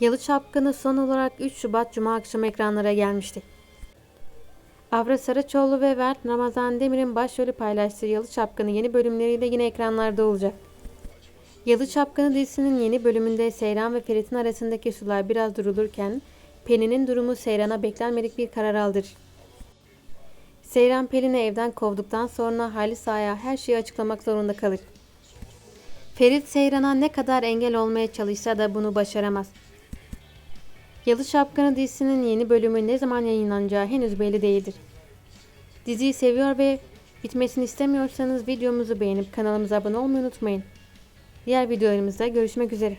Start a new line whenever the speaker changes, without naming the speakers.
Yalı Çapkını son olarak 3 Şubat Cuma akşamı ekranlara gelmişti. Avra Saraçoğlu ve Mert Ramazan Demir'in başrolü paylaştığı Yalı Çapkını yeni bölümleriyle yine ekranlarda olacak. Yalı Çapkını dizisinin yeni bölümünde Seyran ve Ferit'in arasındaki sular biraz durulurken Pelin'in durumu Seyran'a beklenmedik bir karar aldırır. Seyran Pelin'i evden kovduktan sonra Halis Ağa'ya her şeyi açıklamak zorunda kalır. Ferit Seyran'a ne kadar engel olmaya çalışsa da bunu başaramaz. Yalı Şapkanı dizisinin yeni bölümü ne zaman yayınlanacağı henüz belli değildir. Diziyi seviyor ve bitmesini istemiyorsanız videomuzu beğenip kanalımıza abone olmayı unutmayın. Diğer videolarımızda görüşmek üzere.